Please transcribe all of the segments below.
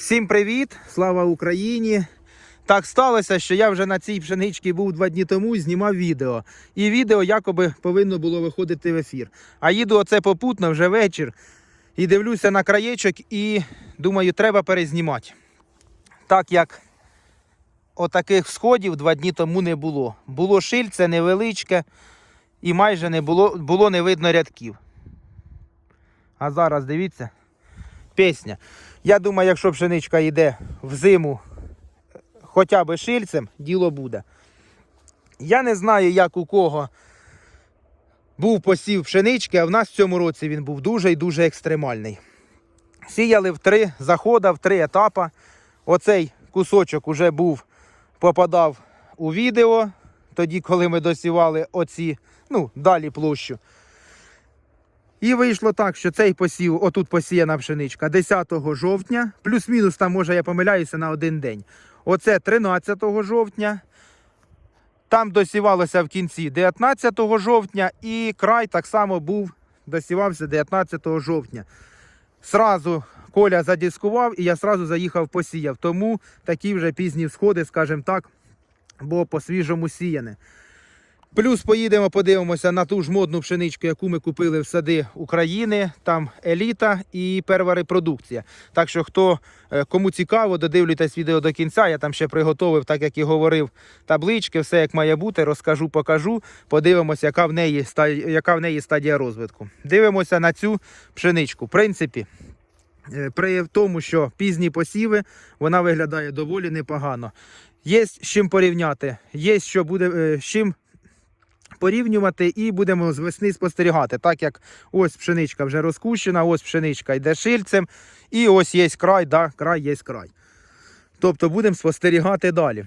Всім привіт! Слава Україні! Так сталося, що я вже на цій пшеничці був два дні тому і знімав відео. І відео якоби повинно було виходити в ефір. А їду оце попутно вже вечір. І дивлюся на краєчок і думаю, треба перезнімати. Так як отаких сходів два дні тому не було. Було шильце невеличке і майже не було, було не видно рядків. А зараз дивіться, пісня. Я думаю, якщо пшеничка йде в зиму хоча б шильцем, діло буде. Я не знаю, як у кого був посів пшенички, а в нас в цьому році він був дуже і дуже екстремальний. Сіяли в три заходи, в три етапи. Оцей кусочок уже був, попадав у відео, тоді, коли ми досівали оці, ну, далі площу. І вийшло так, що цей посів, отут посіяна пшеничка 10 жовтня, плюс-мінус там, може, я помиляюся на один день. Оце 13 жовтня. Там досівалося в кінці 19 жовтня, і край так само був, досівався 19 жовтня. Сразу Коля задіскував і я сразу заїхав посіяв. Тому такі вже пізні всходи, скажімо так, бо по-свіжому сіяне. Плюс поїдемо, подивимося на ту ж модну пшеничку, яку ми купили в сади України. Там еліта і перва репродукція. Так що, хто е, кому цікаво, додивлюйтесь відео до кінця. Я там ще приготовив, так як і говорив, таблички, все як має бути. Розкажу, покажу. Подивимося, яка в неї яка в неї стадія розвитку. Дивимося на цю пшеничку. В принципі. е, При тому, що пізні посіви, вона виглядає доволі непогано. Є з чим порівняти, є що буде е, з чим порівнювати і будемо з весни спостерігати. Так як ось пшеничка вже розкущена, ось пшеничка йде шильцем, і ось є край, да, край є край. Тобто будемо спостерігати далі.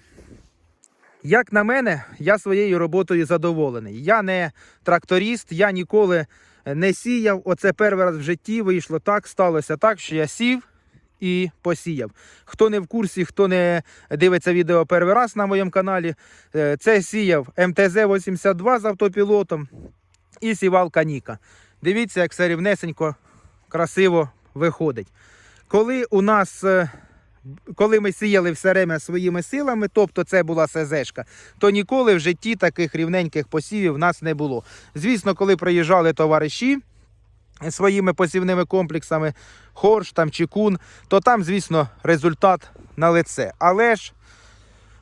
Як на мене, я своєю роботою задоволений. Я не тракторист, я ніколи не сіяв. Оце перший раз в житті вийшло так, сталося так, що я сів і посіяв. Хто не в курсі, хто не дивиться відео перший раз на моєму каналі, е, це сіяв МТЗ-82 з автопілотом і сівалка Ніка. Дивіться, як все рівнесенько, красиво виходить. Коли у нас. е, Коли ми сіяли все время своїми силами, тобто це була СЗшка, то ніколи в житті таких рівненьких посівів в нас не було. Звісно, коли приїжджали товариші, своїми посівними комплексами, хорш там чи кун, то там, звісно, результат на лице. Але ж,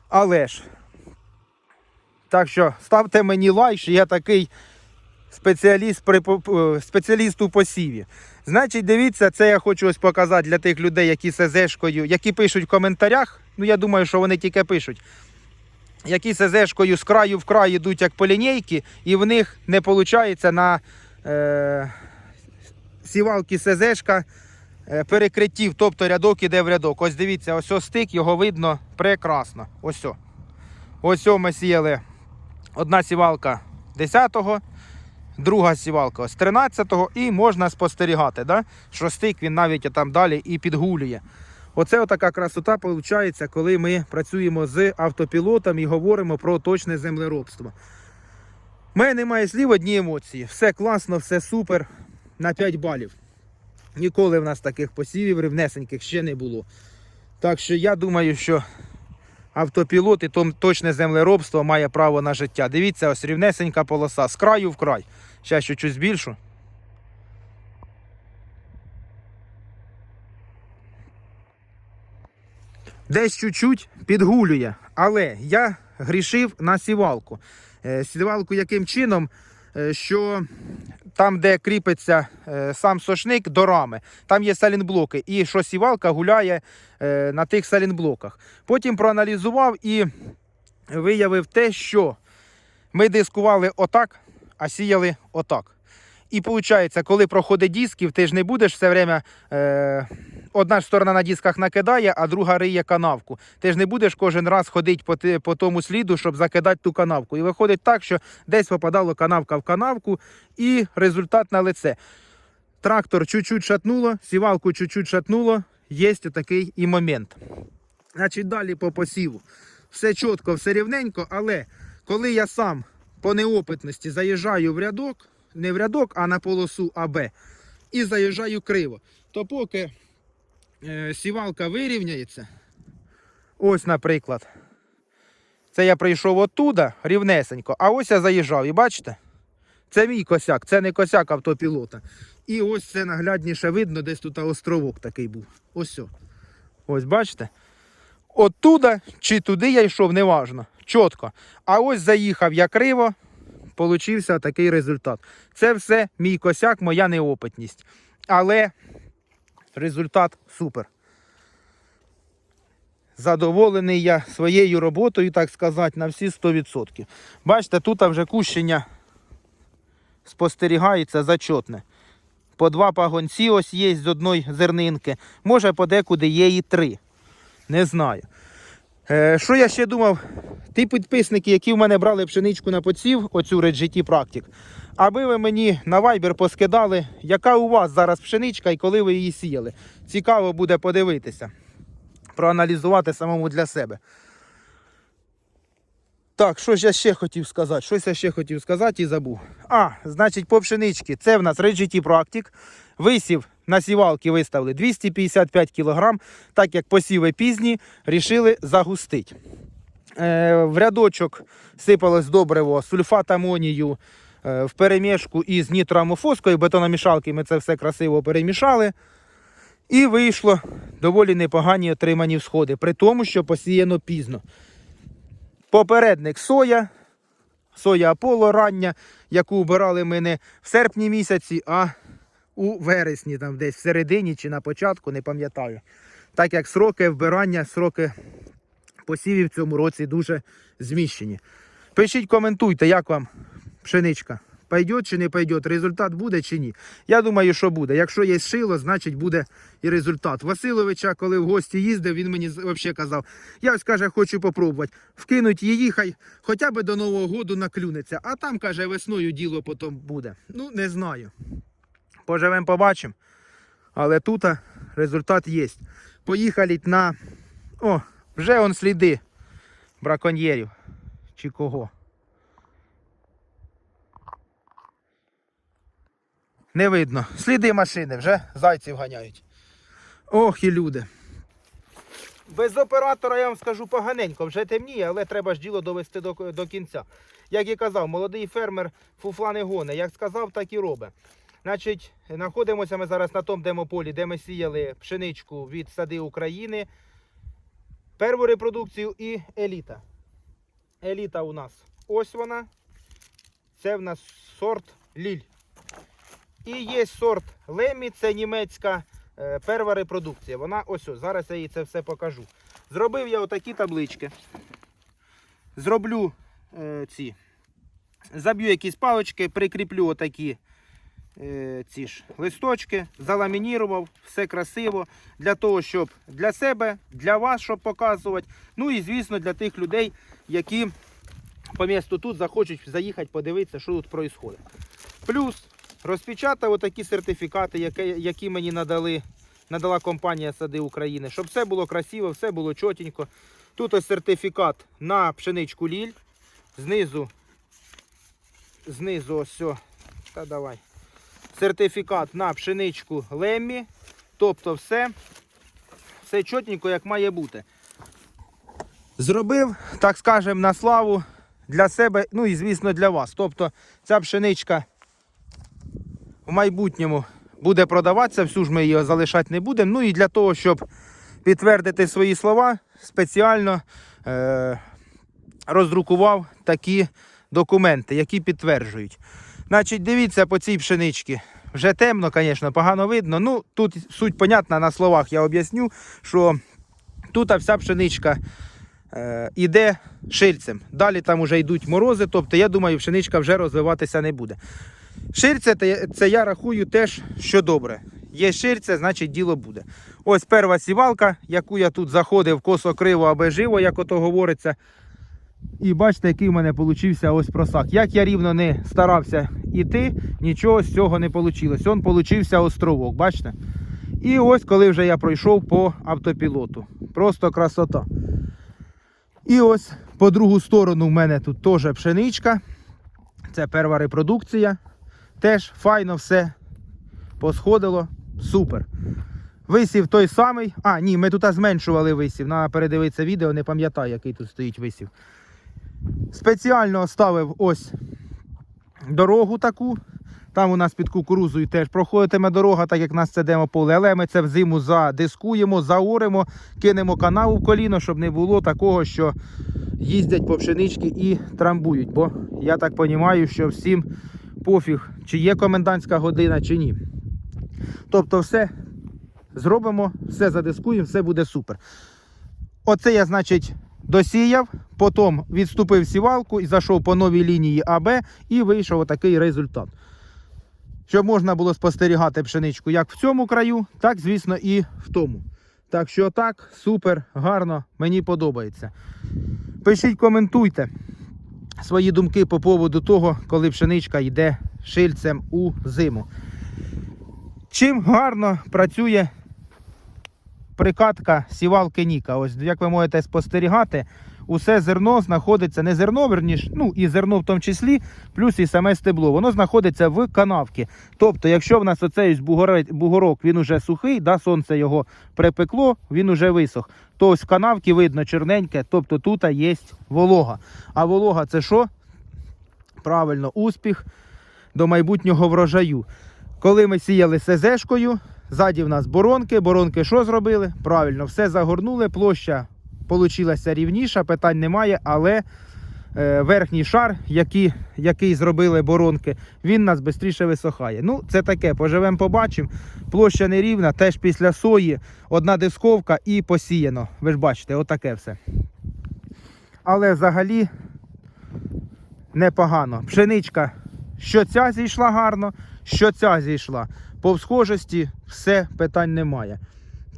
але ж, так що ставте мені лайк, що я такий спеціаліст, при, спеціаліст у посіві. Значить, дивіться, це я хочу ось показати для тих людей, які СЗшкою, які пишуть в коментарях. Ну, я думаю, що вони тільки пишуть. Які СЗшкою з краю в край йдуть як по лінійки, і в них не виходить на е, сівалки СЗшка е, перекриттів, тобто рядок іде в рядок. Ось дивіться, ось ось стик, його видно прекрасно. Ось. Ось ми сіяли одна сівалка 10-го, друга сівалка з 13-го, і можна спостерігати, да? що стик він навіть там далі і підгулює. Оце отака красота виходить, коли ми працюємо з автопілотом і говоримо про точне землеробство. У мене немає слів, одні емоції. Все класно, все супер на 5 балів. Ніколи в нас таких посівів рівнесеньких ще не було. Так що я думаю, що автопілот і точне землеробство має право на життя. Дивіться, ось рівнесенька полоса з краю в край. Ще чуть збільшу. Десь чуть-чуть підгулює, але я грішив на сівалку. Е, Сівалку яким чином, Е, що там, де кріпиться е, сам сошник до рами, там є салінблоки, і що сівалка гуляє е, на тих салінблоках. Потім проаналізував і виявив те, що ми дискували отак, а сіяли отак. І виходить, коли проходить дисків, ти ж не будеш все время. Е, одна сторона на дисках накидає, а друга риє канавку. Ти ж не будеш кожен раз ходити по, по тому сліду, щоб закидати ту канавку. І виходить так, що десь попадало канавка в канавку, і результат на лице. Трактор чуть-чуть шатнуло, сівалку чуть-чуть шатнуло. Є такий і момент. Значить, далі по посіву. Все чітко, все рівненько, але коли я сам по неопитності заїжджаю в рядок, не в рядок, а на полосу АБ, і заїжджаю криво, то поки сівалка вирівняється. Ось, наприклад. Це я прийшов оттуда рівнесенько, а ось я заїжджав. І бачите? Це мій косяк, це не косяк автопілота. І ось це наглядніше видно, десь тут островок такий був. Ось. о. Ось бачите? Оттуда чи туди я йшов, неважно. Чітко. А ось заїхав я криво, получився такий результат. Це все мій косяк, моя неопитність. Але результат супер. Задоволений я своєю роботою, так сказати, на всі 100%. Бачите, тут вже кущення спостерігається зачотне. По два пагонці ось є з одної зернинки. Може, подекуди є і три. Не знаю. Е, що я ще думав? Ті підписники, які в мене брали пшеничку на подсів, оцю GT Practic, аби ви мені на Viber поскидали, яка у вас зараз пшеничка і коли ви її сіяли. Цікаво буде подивитися, проаналізувати самому для себе. Так, що ж я ще хотів сказати? Щось я ще хотів сказати і забув. А, значить, по пшеничці. Це в нас GT Practic. Висів на сівалки виставили 255 кг, так як посіви пізні, рішили загустити. Е, в рядочок сипалось добриво, сульфат амонію е, в перемішку із нітроамофоскою, бетономішалки ми це все красиво перемішали. І вийшло доволі непогані отримані всходи, при тому, що посіяно пізно. Попередник соя, соя Аполло рання, яку обирали ми не в серпні місяці, а у вересні, там десь в середині чи на початку, не пам'ятаю. Так як сроки вбирання, сроки посівів в цьому році дуже зміщені. Пишіть, коментуйте, як вам пшеничка. Пойдет чи не пойдет, результат буде чи ні. Я думаю, що буде. Якщо є шило, значить буде і результат. Василовича, коли в гості їздив, він мені взагалі казав, я ось каже, хочу попробувати. Вкинуть її, хай хоча б до Нового року наклюнеться. А там, каже, весною діло потім буде. Ну, не знаю. Поживемо, побачимо. Але тут результат є. Поїхали на. О, вже он сліди браконьєрів. Чи кого. Не видно. Сліди машини вже зайців ганяють. Ох і люди. Без оператора я вам скажу поганенько, вже темніє, але треба ж діло довести до, до кінця. Як і казав, молодий фермер фуфла не гоне. Як сказав, так і робить. Значить, знаходимося ми зараз на тому демополі, де ми сіяли пшеничку від сади України, перву репродукцію і еліта. Еліта у нас ось вона. Це в нас сорт Ліль. І є сорт Лемі, це німецька е, перша репродукція. Вона ось ось. Зараз я їй це все покажу. Зробив я отакі таблички. Зроблю е, ці. Заб'ю якісь палички, прикріплю отакі ці ж листочки, заламінірував, все красиво. Для того, щоб для себе, для вас, щоб показувати. Ну і звісно для тих людей, які по місту тут захочуть заїхати, подивитися, що тут відбувається. Плюс розпечатав отакі сертифікати, які, мені надали, надала компанія Сади України, щоб все було красиво, все було чотенько. Тут ось сертифікат на пшеничку Ліль. Знизу, знизу ось, та давай. Сертифікат на пшеничку Леммі. Тобто все, все чотенько, як має бути. Зробив, так скажемо, на славу для себе, ну і звісно для вас. Тобто ця пшеничка в майбутньому буде продаватися, всю ж ми її залишати не будемо. Ну і для того, щоб підтвердити свої слова, спеціально е- роздрукував такі документи, які підтверджують. Значить, дивіться по цій пшеничці. Вже темно, звісно, погано видно. Ну, тут суть понятна на словах. Я об'ясню, що тут вся пшеничка е, іде шильцем. Далі там вже йдуть морози, тобто я думаю, пшеничка вже розвиватися не буде. Ширця те- це я рахую теж, що добре. Є ширця, значить діло буде. Ось перша сівалка, яку я тут заходив косо криво аби живо, як ото говориться. І бачите, який в мене получився ось просак. Як я рівно не старався іти, нічого з цього не вийшло. Он получився островок, бачите? І ось коли вже я пройшов по автопілоту. Просто красота. І ось по другу сторону в мене тут теж пшеничка. Це перша репродукція. Теж файно все посходило. Супер. Висів той самий. А, ні, ми тут зменшували висів. Треба передивитися відео, не пам'ятаю, який тут стоїть висів. Спеціально оставив ось дорогу таку. Там у нас під кукурузою теж проходитиме дорога, так як нас це демополе. Але ми це взиму задискуємо, заоримо, кинемо канаву в коліно, щоб не було такого, що їздять по пшенички і трамбують. Бо я так розумію, що всім пофіг, чи є комендантська година, чи ні. Тобто, все зробимо, все задискуємо, все буде супер. Оце я, значить, досіяв, потім відступив сівалку і зайшов по новій лінії АБ і вийшов отакий результат. Щоб можна було спостерігати пшеничку як в цьому краю, так, звісно, і в тому. Так що так, супер, гарно, мені подобається. Пишіть, коментуйте свої думки по поводу того, коли пшеничка йде шильцем у зиму. Чим гарно працює прикатка сівалки Ніка. Ось як ви можете спостерігати, усе зерно знаходиться не зерно, верніш, ну і зерно в тому числі, плюс і саме стебло. Воно знаходиться в канавці. Тобто, якщо в нас оцей бугорок він уже сухий, да, сонце його припекло, він уже висох. То ось в канавці видно чорненьке, тобто тут є волога. А волога це що? Правильно, успіх до майбутнього врожаю. Коли ми сіяли СЗшкою, ззаді в нас боронки. Боронки що зробили? Правильно, все загорнули, площа получилася рівніша, питань немає, але е, верхній шар, який, який зробили боронки, він нас швидше висохає. Ну, це таке, поживемо, побачимо. Площа нерівна, теж після сої, одна дисковка і посіяно. Ви ж бачите, отаке все. Але взагалі непогано. Пшеничка, що ця зійшла гарно, що ця зійшла. По схожості все питань немає.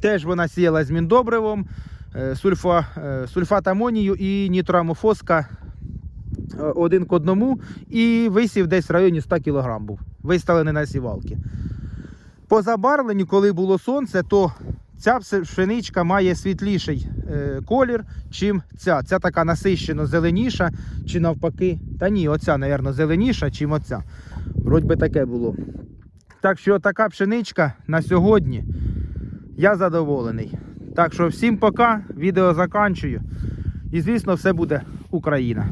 Теж вона сіяла з міндобривом, е, сульфа, е, сульфат амонію і нітроамофоска е, один к одному. І висів десь в районі 100 кг був. Виставлений на сівалки. По забарвленню, коли було сонце, то ця пшеничка має світліший колір, чим ця. Ця така насищено зеленіша, чи навпаки. Та ні, оця, мабуть, зеленіша, чим оця. Вроді би таке було. Так що така пшеничка на сьогодні. Я задоволений. Так що всім пока, відео заканчую. І звісно, все буде Україна.